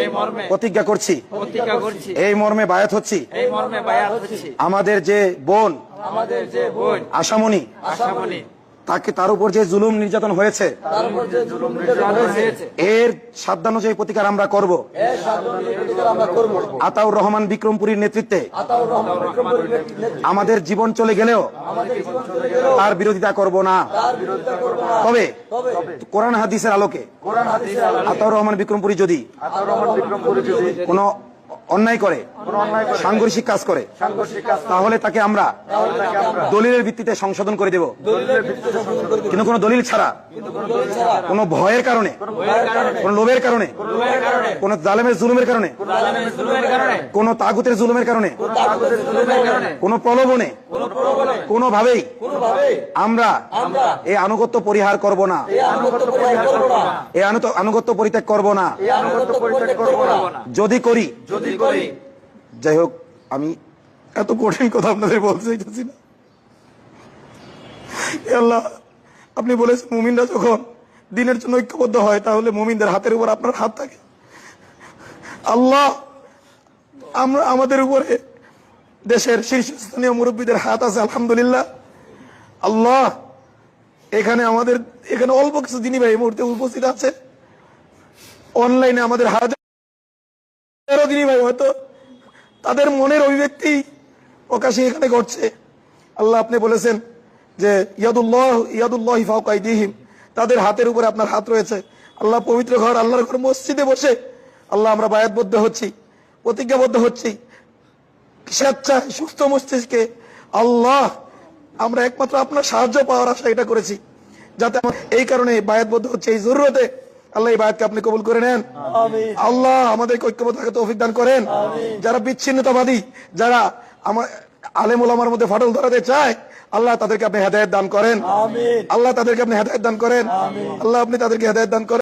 এই মর্মে প্রতিজ্ঞা করছি। এই মর্মে বায়াত হচ্ছি। এই মর্মে বায়াত হচ্ছি। আমাদের যে বোন আমাদের যে বোন আশামণি আশামণি তাকে তার উপর যে জুলুম নির্যাতন হয়েছে এর সাধ্যানুযায়ী প্রতিকার আমরা করব। আতাউর রহমান বিক্রমপুরীর নেতৃত্বে আমাদের জীবন চলে গেলেও তার বিরোধিতা করব না। তবে কোরআন হাদিসের আলোকে আতাউর রহমান বিক্রমপুরী যদি কোনো অন্যায় করে, সাংঘর্ষিক কাজ করে, তাহলে তাকে আমরা দলিলের ভিত্তিতে সংশোধন করে দেব। কিন্তু কোনো দলিল ছাড়া, কোনো ভয়ের কারণে, কোনো লোভের কারণে, কোনো জালেমের জুলুমের কারণে, কোনো তাগুতের জুলুমের কারণে, কোনো প্রলোভনে, কোনোভাবেই আমরা এই আনুগত্য পরিহার করব না। এই আনুগত্য পরিত্যাগ করব না। যদি করি করি। যাই হোক, আমি এত কঠিন কথা আপনাদের বলতে চাইতেছি না। আল্লাহ, আপনি বলেছেন মুমিনরা যখন দিনের জন্য ঐক্যবদ্ধ হয়, তাহলে মুমিনদের হাতের উপর আপনার হাত থাকে। আল্লাহ, আমরা আমাদের উপরে দেশের শীর্ষস্থানীয় মুরব্বীদের হাত আছে, আলহামদুলিল্লাহ। আল্লাহ, এখানে আমাদের, এখানে অল্প কিছু দিনই ভাই মুহূর্তে উপস্থিত আছে। অনলাইনে আমাদের হাজার দিনই ভাই হয়তো। তাদের মনের অভিব্যক্তি প্রকাশে এখানে ঘটছে। আল্লাহ আপনি বলেছেন যে, ইয়াদুল্লাহ ইয়াদুল্লাহ ফাউকাইদিহিম তাদের হাতের উপরে আপনার হাত রয়েছে। আল্লাহ পবিত্র ঘর, আল্লাহর ঘর মসজিদে বসে আল্লাহ আমরা বায়াতবদ্ধ হচ্ছি, প্রতিজ্ঞাবদ্ধ হচ্ছি। স্বেচ্ছায় সুস্থ মস্তিষ্কে আল্লাহ আমরা একমাত্র আপনার সাহায্য পাওয়ার আশা এটা করেছি। যাতে আমার এই কারণে বায়াতবদ্ধ হচ্ছে। এই জরুরতে আল্লাহ এই বায়াতকে আপনি কবুল করে নেন। আল্লাহ আমাদের ঐক্যবদ্ধ তৌফিক দান করেন। যারা বিচ্ছিন্নতাবাদী যারা আমার আলেম ওলামার মধ্যে ফাটল ধরাতে চায় আল্লাহ তাদেরকে আপনি হেদায়ত দান করেন। আল্লাহ তাদেরকে আপনি হেদায়ত দান করেন। আল্লাহ আপনি তাদেরকে হেদায়ত দান করেন।